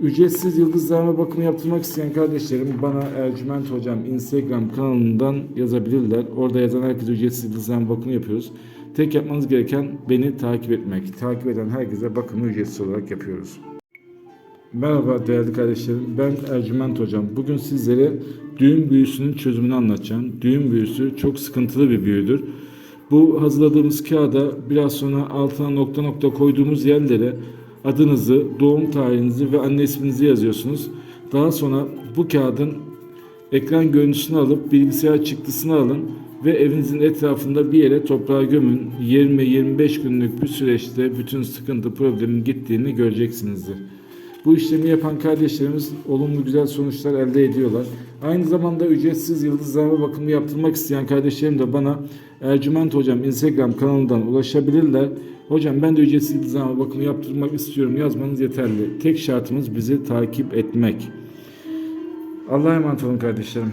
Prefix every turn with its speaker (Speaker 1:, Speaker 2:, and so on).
Speaker 1: Ücretsiz yıldızlarma bakımı yaptırmak isteyen kardeşlerim bana Ercüment Hocam Instagram kanalından yazabilirler. Orada yazan herkese ücretsiz yıldızlarma bakımı yapıyoruz. Tek yapmanız gereken beni takip etmek. Takip eden herkese bakımı ücretsiz olarak yapıyoruz. Merhaba değerli kardeşlerim. Ben Ercüment Hocam. Bugün sizlere düğün büyüsünün çözümünü anlatacağım. Düğün büyüsü çok sıkıntılı bir büyüdür. Bu hazırladığımız kağıda biraz sonra altına nokta nokta koyduğumuz yerlere adınızı, doğum tarihinizi ve anne isminizi yazıyorsunuz. Daha sonra bu kağıdın ekran görüntüsünü alıp bilgisayar çıktısını alın ve evinizin etrafında bir yere toprağa gömün. 20-25 günlük bir süreçte bütün sıkıntı problemin gittiğini göreceksinizdir. Bu işlemi yapan kardeşlerimiz olumlu güzel sonuçlar elde ediyorlar. Aynı zamanda ücretsiz yıldızlarma bakımı yaptırmak isteyen kardeşlerim de bana Ercüment Hocam Instagram kanalından ulaşabilirler. Hocam ben de ücretsiz yıldızlarma bakımı yaptırmak istiyorum yazmanız yeterli. Tek şartımız bizi takip etmek. Allah'a emanet olun kardeşlerim.